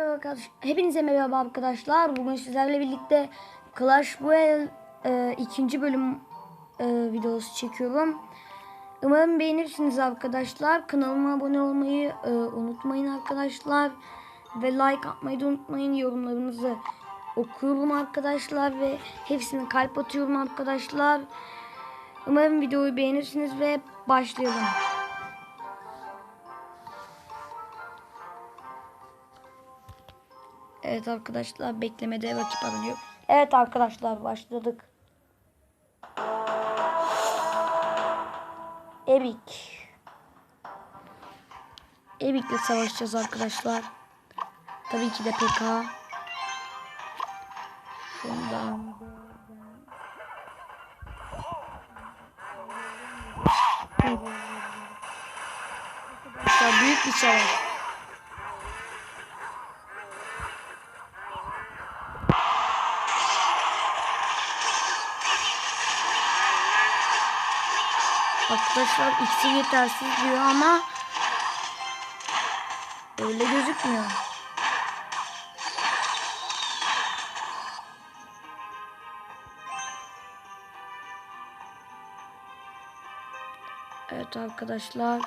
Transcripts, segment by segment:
Merhaba arkadaş- Hepinize merhaba arkadaşlar. Bugün sizlerle birlikte Clash Royale e, ikinci bölüm e, videosu çekiyorum. Umarım beğenirsiniz arkadaşlar. Kanalıma abone olmayı e, unutmayın arkadaşlar. Ve like atmayı da unutmayın. Yorumlarınızı okuyorum arkadaşlar. Ve hepsini kalp atıyorum arkadaşlar. Umarım videoyu beğenirsiniz ve başlayalım. Evet arkadaşlar beklemede rakip aranıyor. Evet arkadaşlar başladık. Ebik. Ebik'le savaşacağız arkadaşlar. Tabii ki de PK. Şundan. Büyük bir savaş. Arkadaşlar ikisi yetersiz diyor ama öyle gözükmüyor. Evet arkadaşlar.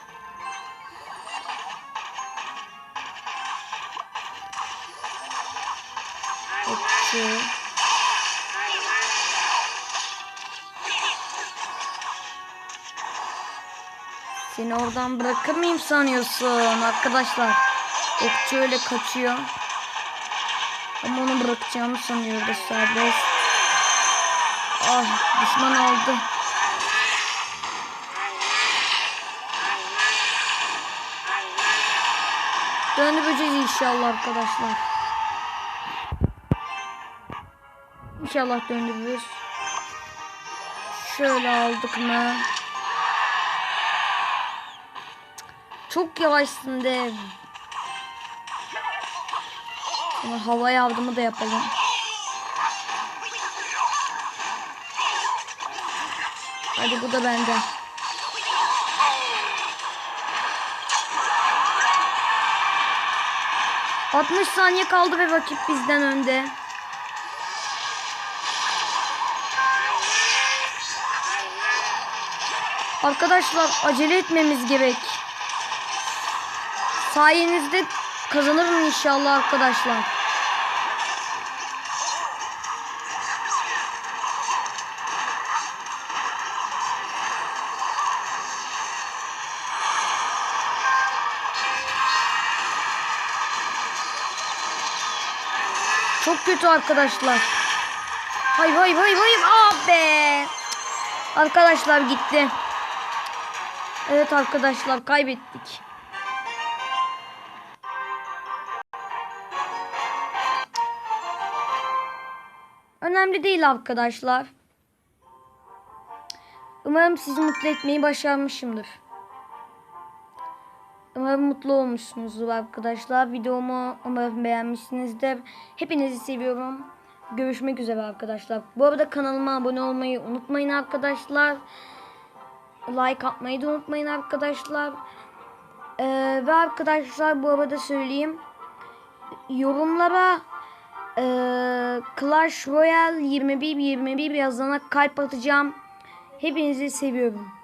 Okçu. Seni oradan bırakır mıyım sanıyorsun arkadaşlar? Okçu öyle kaçıyor. Ama onu bırakacağımı sanıyordu serbest. Ah düşman aldı. Döndüreceğiz inşallah arkadaşlar. İnşallah döndürürüz. Şöyle aldık mı? Çok yavaşsın dev. Ama hava yardımı da yapalım. Hadi bu da bende. ...60 saniye kaldı ve rakip bizden önde. Arkadaşlar acele etmemiz gerek. Sayenizde kazanırım inşallah arkadaşlar. Çok kötü arkadaşlar. Hay hay hay hay ah. Arkadaşlar gitti. Evet arkadaşlar kaybettik. Önemli değil arkadaşlar. Umarım sizi mutlu etmeyi başarmışımdır. Umarım mutlu olmuşsunuzdur arkadaşlar. Videomu umarım beğenmişsinizdir. Hepinizi seviyorum. Görüşmek üzere arkadaşlar. Bu arada kanalıma abone olmayı unutmayın arkadaşlar. Like atmayı da unutmayın arkadaşlar. Ee, ve arkadaşlar bu arada söyleyeyim. Yorumlara e, Clash Royale 21 21 yazana kalp atacağım. Hepinizi seviyorum.